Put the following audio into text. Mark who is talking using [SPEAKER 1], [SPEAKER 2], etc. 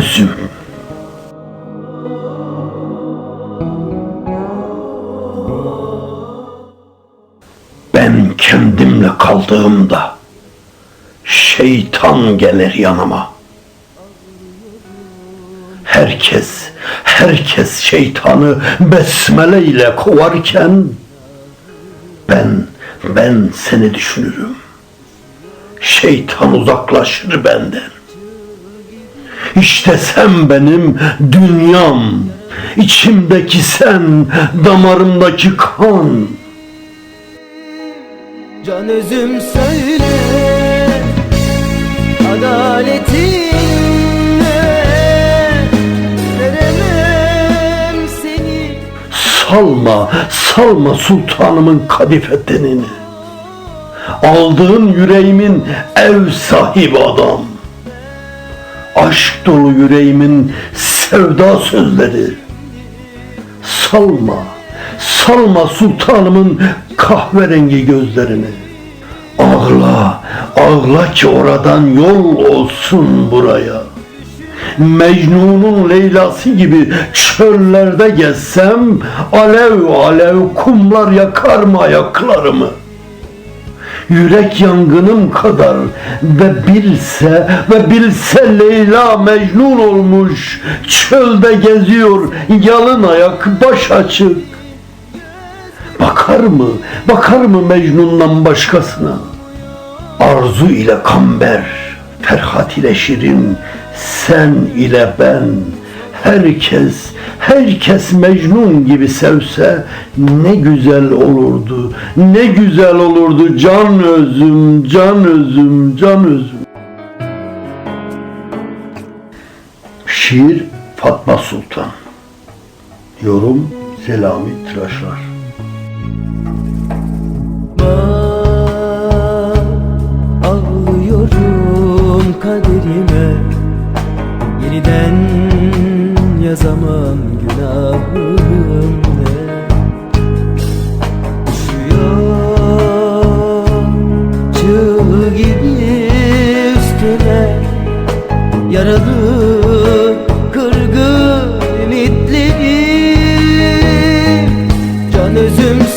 [SPEAKER 1] Can özüm. Ben kendimle kaldığımda şeytan gelir yanıma. Herkes, herkes şeytanı besmele ile kovarken ben, ben seni düşünürüm. Şeytan uzaklaşır benden. İşte sen benim dünyam, içimdeki sen, damarımdaki kan.
[SPEAKER 2] Can özüm söyle Adaletin
[SPEAKER 1] Salma, salma sultanımın kadife tenini. Aldığın yüreğimin ev sahibi adam. Aşk dolu yüreğimin sevda sözleri. Salma, salma sultanımın kahverengi gözlerini. Ağla, ağla ki oradan yol olsun buraya. Mecnun'un Leyla'sı gibi çöllerde gezsem alev alev kumlar yakar mı ayaklarımı? Yürek yangınım kadar ve bilse ve bilse Leyla Mecnun olmuş çölde geziyor yalın ayak baş açık. Bakar mı? Bakar mı Mecnun'dan başkasına? Arzu ile kamber, Ferhat ile Şirin, sen ile ben, herkes, herkes Mecnun gibi sevse ne güzel olurdu, ne güzel olurdu. Can özüm, can özüm, can özüm. Şiir Fatma Sultan. Yorum Selami Tıraşlar.
[SPEAKER 2] Ağlıyorum kaderime. Yeniden ne zaman günahım ne? Üşüyor çığ gibi üstüne. Yaralı kırgın ümitlerim Can özüm